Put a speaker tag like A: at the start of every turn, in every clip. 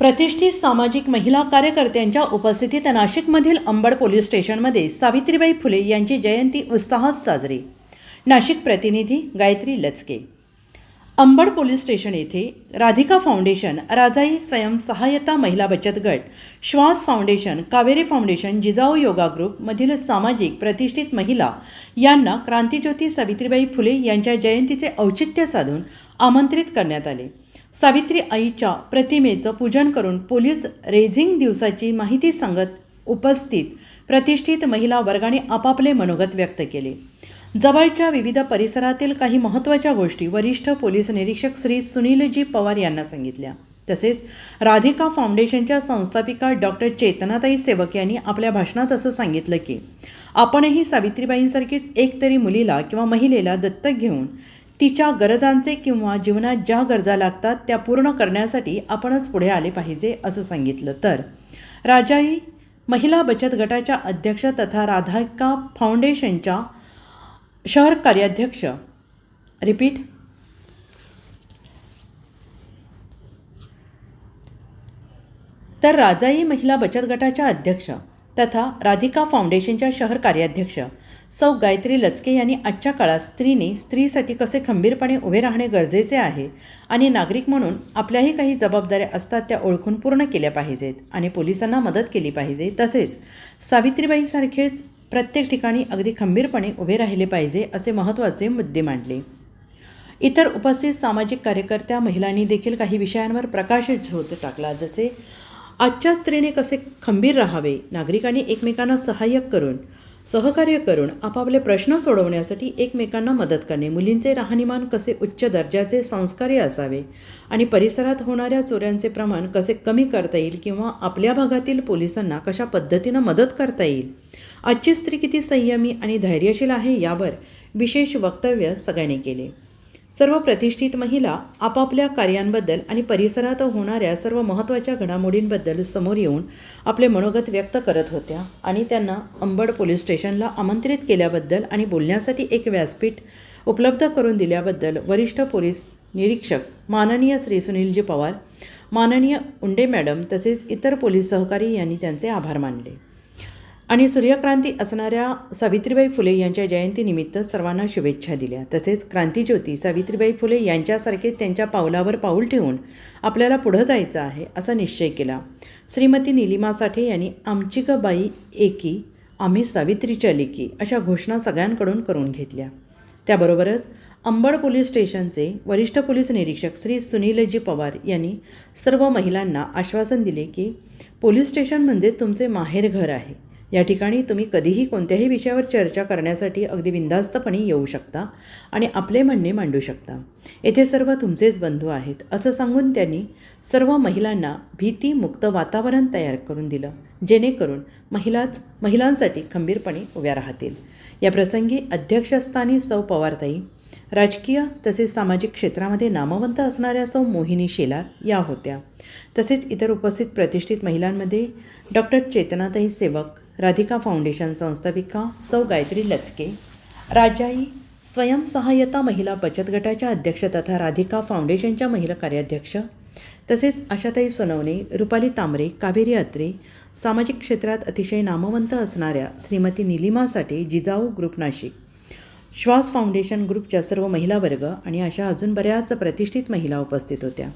A: प्रतिष्ठित सामाजिक महिला कार्यकर्त्यांच्या उपस्थितीत नाशिकमधील अंबड पोलीस स्टेशनमध्ये सावित्रीबाई फुले यांची जयंती उत्साहात साजरी. नाशिक प्रतिनिधी गायत्री लचके. अंबड पोलीस स्टेशन येथे राधिका फाउंडेशन राजाई स्वयंसहाय्यता महिला बचत गट Shwas foundation Kaveri foundation Jijau yoga ग्रुपमधील सामाजिक प्रतिष्ठित महिला यांना क्रांतीज्योती सावित्रीबाई फुले यांच्या जयंतीचे औचित्य साधून आमंत्रित करण्यात आले. सावित्री आईच्या प्रतिमेचं पूजन करून पोलीस रेझिंग दिवसाची माहिती सांगत उपस्थित प्रतिष्ठित महिला वर्गाने आपापले मनोगत व्यक्त केले. जवळच्या विविध परिसरातील काही महत्त्वाच्या गोष्टी वरिष्ठ पोलीस निरीक्षक श्री सुनीलजी पवार यांना सांगितल्या. तसेच राधिका फाउंडेशनच्या संस्थापिका डॉक्टर चेतनाताई सेवक यांनी आपल्या भाषणात असं सांगितलं की आपणही सावित्रीबाईंसारखीच एक तरी मुलीला किंवा महिलेला दत्तक घेऊन तिच्या गरजांचे किंवा जीवनात ज्या गरजा लागतात त्या पूर्ण करण्यासाठी आपणच पुढे आले पाहिजे असं सांगितलं. तर राजाई महिला बचत गटाच्या अध्यक्ष तथा राधिका फाउंडेशनच्या शहर कार्याध्यक्ष. रिपीट. तर राजाई महिला बचत गटाच्या अध्यक्ष. तथा राधिका फाउंडेशनच्या शहर कार्याध्यक्ष सौ गायत्री लचके यांनी आजच्या काळात स्त्रीने स्त्रीसाठी कसे खंबीरपणे उभे राहणे गरजेचे आहे आणि नागरिक म्हणून आपल्याही काही जबाबदाऱ्या असतात त्या ओळखून पूर्ण केल्या पाहिजेत आणि पोलिसांना मदत केली पाहिजे तसेच सावित्रीबाईसारखेच प्रत्येक ठिकाणी अगदी खंबीरपणे उभे राहिले पाहिजे असे महत्त्वाचे मुद्दे मांडले. इतर उपस्थित सामाजिक कार्यकर्त्या महिलांनी देखील काही विषयांवर प्रकाश झोत टाकला जसे आजच्या स्त्रीने कसे खंबीर राहावे नागरिकांनी एकमेकांना सहाय्य करून सहकार्य करून आपापले प्रश्न सोडवण्यासाठी एकमेकांना मदत करणे मुलींचे राहणीमान कसे उच्च दर्जाचे संस्कार्य असावे आणि परिसरात होणाऱ्या चोऱ्यांचे प्रमाण कसे कमी करता येईल किंवा आपल्या भागातील पोलिसांना कशा पद्धतीनं मदत करता येईल? आजची स्त्री किती संयमी आणि धैर्यशील आहे यावर विशेष वक्तव्य सगळ्यांनी केले. सर्व प्रतिष्ठित महिला आपापल्या कार्यांबद्दल आणि परिसरात होणाऱ्या सर्व महत्त्वाच्या घडामोडींबद्दल समोर येऊन आपले मनोगत व्यक्त करत होत्या आणि त्यांना अंबड पोलीस स्टेशनला आमंत्रित केल्याबद्दल आणि बोलण्यासाठी एक व्यासपीठ उपलब्ध करून दिल्याबद्दल वरिष्ठ पोलीस निरीक्षक माननीय श्री सुनीलजी पवार माननीय उंडे मॅडम तसेच इतर पोलीस सहकारी यांनी त्यांचे आभार मानले. आणि सूर्यक्रांती असणाऱ्या सावित्रीबाई फुले यांच्या जयंतीनिमित्त सर्वांना शुभेच्छा दिल्या. तसेच क्रांतीज्योती सावित्रीबाई फुले यांच्यासारखे त्यांच्या पावलावर पाऊल ठेवून आपल्याला पुढं जायचं आहे असा निश्चय केला. श्रीमती निलिमा साठे यांनी आमची ग बाई एकी आम्ही सावित्रीच्या लेकी अशा घोषणा सगळ्यांकडून करून घेतल्या. त्याबरोबरच अंबड पोलीस स्टेशनचे वरिष्ठ पोलीस निरीक्षक श्री सुनीलजी पवार यांनी सर्व महिलांना आश्वासन दिले की पोलीस स्टेशन म्हणजे तुमचे माहेरघर आहे. या ठिकाणी तुम्ही कधीही कोणत्याही विषयावर चर्चा करण्यासाठी अगदी बिंदास्तपणे येऊ शकता आणि आपले म्हणणे मांडू शकता. येथे सर्व तुमचेच बंधू आहेत असं सांगून त्यांनी सर्व महिलांना भीतीमुक्त वातावरण तयार करून दिलं जेणेकरून महिलाच महिलांसाठी खंबीरपणे उभ्या राहतील. या प्रसंगी अध्यक्षस्थानी सौ पवारताई राजकीय तसेच सामाजिक क्षेत्रामध्ये नामवंत असणाऱ्या सौ मोहिनी शेलार या होत्या. तसेच इतर उपस्थित प्रतिष्ठित महिलांमध्ये डॉक्टर चेतनाताई सेवक राधिका फाउंडेशन संस्थापिका सौ गायत्री लचके राजाई स्वयंसहाय्यता महिला बचत गटाच्या अध्यक्ष तथा राधिका फाउंडेशनच्या महिला कार्याध्यक्ष तसेच आशाताई सोनवणे रुपाली तांबरे कावेरी अत्रे सामाजिक क्षेत्रात अतिशय नामवंत असणाऱ्या श्रीमती निलिमासाठी जिजाऊ ग्रुप नाशिक श्वास फाउंडेशन ग्रुपच्या सर्व महिला वर्ग आणि अशा अजून बऱ्याच प्रतिष्ठित महिला उपस्थित होत्या.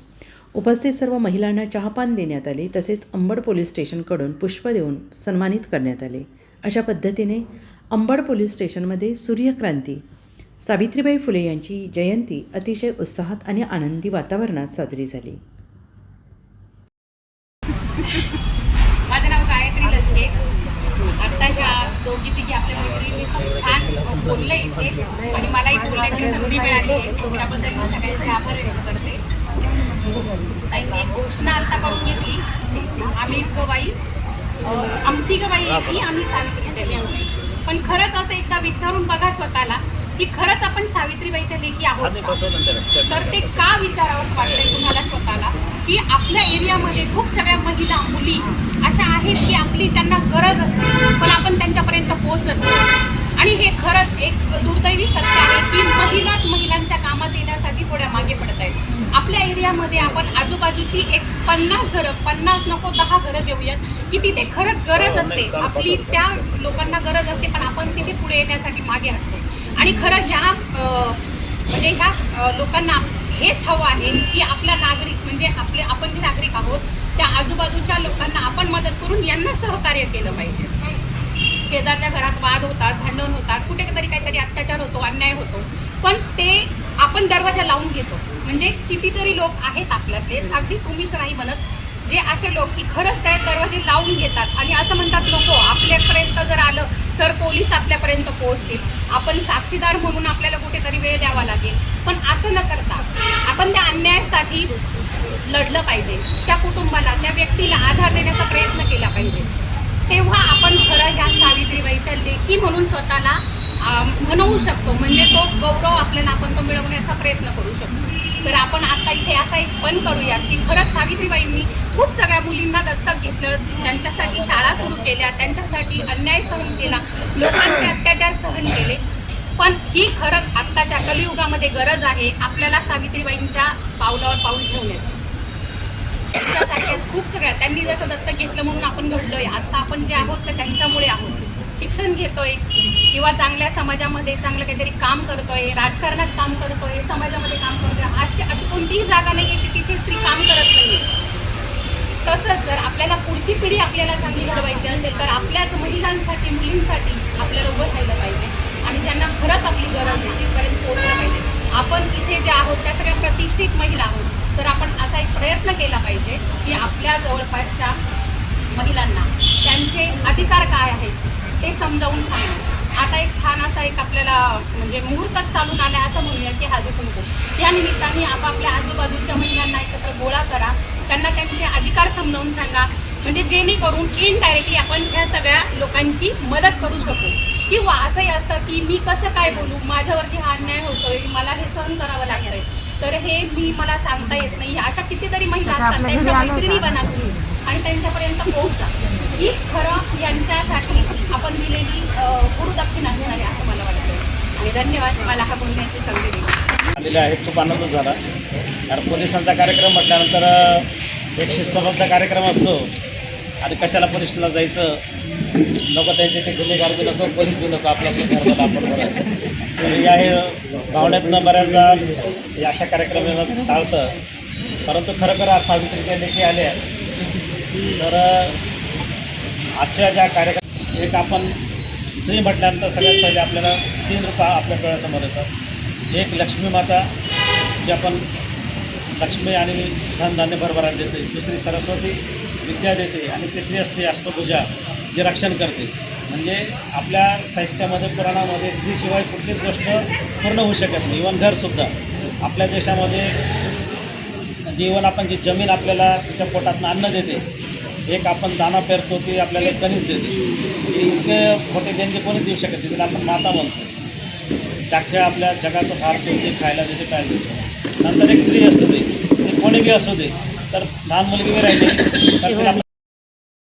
A: उपस्थित सर्व महिलांना चहापान देण्यात आले तसेच अंबड पोलीस स्टेशनकडून पुष्प देऊन सन्मानित करण्यात आले. अशा पद्धतीने अंबड पोलीस स्टेशनमध्ये सूर्यक्रांती सावित्रीबाई फुले यांची जयंती अतिशय उत्साहात आणि आनंदी वातावरणात साजरी झाली.
B: माझं नाव गायत्री लसके आता ह्या दोघी तिघी आपल्या मैत्रिणी खूप छान बोलले इथे. आणि मलाही बोलण्याची संधी मिळाली आहे. त्याबद्दल मी सगळ्यांचे आभार व्यक्त करते. ताईंनी एक घोषणा आता करून घेतली. आम्ही गवाई आमची गवाई की आम्ही सावित्रीच्या लेकी पण खरंच असं एकदा विचारून बघा स्वतःला की खरंच आपण सावित्रीबाईच्या लेकी आहोत? तर ते का विचारावं वाटतंय तुम्हाला स्वतःला? की आपल्या एरियामध्ये खूप सगळ्या महिला मुली अशा आहेत की आपली त्यांना गरज असते पण आपण त्यांच्यापर्यंत पोहोचत नाही. आणि हे खरंच एक दुर्दैवी सत्य आहे की महिलाच महिलांच्या कामात येण्यासाठी थोड्या मागे पडत आहेत. आपल्या एरिया एरियामध्ये आपण आजूबाजूची एक पन्नास घरं पन्नास नको दहा घरं घेऊयात की तिथे खरंच गरज असते. आपली त्या लोकांना गरज असते पण आपण तिथे पुढे येण्यासाठी मागे असतो आणि खरं ह्या म्हणजे ह्या लोकांना हेच हवं आहे की आपला नागरिक म्हणजे आपले आपण जे नागरिक आहोत त्या आजूबाजूच्या लोकांना आपण मदत करून यांना सहकार्य केलं पाहिजे. शेजारच्या घरात वाद होतात भांडण होतात कुठे तरी काहीतरी अत्याचार होतो अन्याय होतो. पण ते आपण दरवाजा लावून घेतो. म्हणजे कितीतरी लोक आहेत आपल्यातले अगदी तुम्हीच नाही म्हणत जे असे लोक की खरंच त्या दरवाजे लावून घेतात. आणि असं म्हणतात नको आपल्यापर्यंत जर आलं तर पोलीस आपल्यापर्यंत पोहोचतील. आपण साक्षीदार म्हणून आपल्याला कुठेतरी वेळ द्यावा लागेल. पण असं न करता आपण त्या अन्यायासाठी लढलं पाहिजे. त्या कुटुंबाला त्या व्यक्तीला आधार देण्याचा प्रयत्न केला पाहिजे. तेव्हा आपण खरं ह्या सावित्रीबाईच्या लेखी म्हणून स्वतःला म्हणवू शकतो. म्हणजे तो गौरव आपल्याला आपण तो मिळवण्याचा प्रयत्न करू शकतो. तर आपण आता इथे असा एक पण करूया की खरंच सावित्रीबाईंनी खूप सगळ्या मुलींना दत्तक घेतलं. त्यांच्यासाठी शाळा सुरू केल्या. त्यांच्यासाठी अन्याय सहन केला. लोकांचे अत्याचार सहन केले. पण ही खरंच आत्ताच्या कलियुगामध्ये गरज आहे आपल्याला सावित्रीबाईंच्या पावलावर पाऊल ठेवण्याची. खूप सगळ्या त्यांनी जसं दत्त घेतलं म्हणून आपण घडलोय. आता आपण जे आहोत ते त्यांच्यामुळे आहोत. शिक्षण घेतोय किंवा चांगल्या समाजामध्ये चांगलं काहीतरी काम करतोय राजकारणात काम करतोय समाजामध्ये काम करतोय अशी अशी कोणतीही जागा नाही आहे की तिथे स्त्री काम करत नाही तसंच जर आपल्याला पुढची पिढी आपल्याला चांगली घडवायची असेल तर आपल्याच महिलांसाठी मुलींसाठी आपल्याला उभं राहिलं पाहिजे. आणि ज्यांना खरंच आपली गरज आहे तिथपर्यंत पोहोचलं पाहिजे. आपण इथे जे आहोत त्या सगळ्या प्रतिष्ठित महिला आहोत. तर आपण असा एक प्रयत्न केला पाहिजे की आपल्या जवळपासच्या महिलांना त्यांचे अधिकार काय आहेत ते समजावून सांगणं आता एक छान असा एक आपल्याला म्हणजे मुहूर्तच चालून आला असं म्हणूया की हळदी कुंकू या निमित्ताने आपापल्या आजूबाजूच्या महिलांना एकत्र गोळा करा. त्यांना त्यांचे अधिकार समजावून सांगा. म्हणजे जेणेकरून इनडायरेक्टली आपण ह्या सगळ्या लोकांची मदत करू शकू. किंवा असंही असतं की मी कसं काय बोलू? माझ्यावरती हा अन्याय होतोय मला हे सहन करावं लागतंय. तर हे मी मला सांगता येत नाही. अशा कितीतरी महिला असतात त्यांच्या मैत्रिणी बना तुम्ही आणि त्यांच्यापर्यंत पोहोचा ही खरं यांच्यासाठी आपण दिलेली गुरुदक्षिणा असणार आहे असं मला वाटतं. आणि धन्यवाद मला हा बोलण्याची संधी दिली.
C: आलेले आहेत खूप आनंद झाला. कारण पोलिसांचा कार्यक्रम म्हटल्यानंतर एक शिस्तबद्ध कार्यक्रम असतो. आणि कशाला पोलिसला जायचं? नको त्यांचे ते गुन्हेगार बी नको पोलीस बी नको आपलं आपलं आपण बरं तर या हे भावण्यातनं बऱ्याचदा अशा कार्यक्रमांना टाळतं. परंतु खरोखर आज सावित्रीच्या लेखी आल्या तर आजच्या ज्या कार्यक्रम एक आपण स्त्री म्हटल्यानंतर सगळ्यात पहिले आपल्याला तीन रूप आपल्या डोळ्यासमोर येतात. एक लक्ष्मी माता जी आपण लक्ष्मी आणि धनधान्य भरभराट देते दुसरी सरस्वती विद्या देते आणि तिसरी असते अष्टभुजा जे रक्षण करते. म्हणजे आपल्या साहित्यामध्ये पुराणामध्ये स्त्रीशिवाय कुठलीच गोष्ट पूर्ण होऊ शकत नाही. इवन घरसुद्धा आपल्या देशामध्ये इवन आपण जी जमीन आपल्याला तिच्या पोटातनं अन्न देते एक आपण दाना पेरतो ती आपल्याला कणीच देते. हे इतके मोठे देणगे कोणीच देऊ शकत नाही. तिला आपण माता म्हणतो. त्याच्या आपल्या जगाचं फार ते खायला देते पाहिजे देते. नंतर एक स्त्री असू दे ते कोणी बी असू दे तर लहान मुलगी बी राहिली तर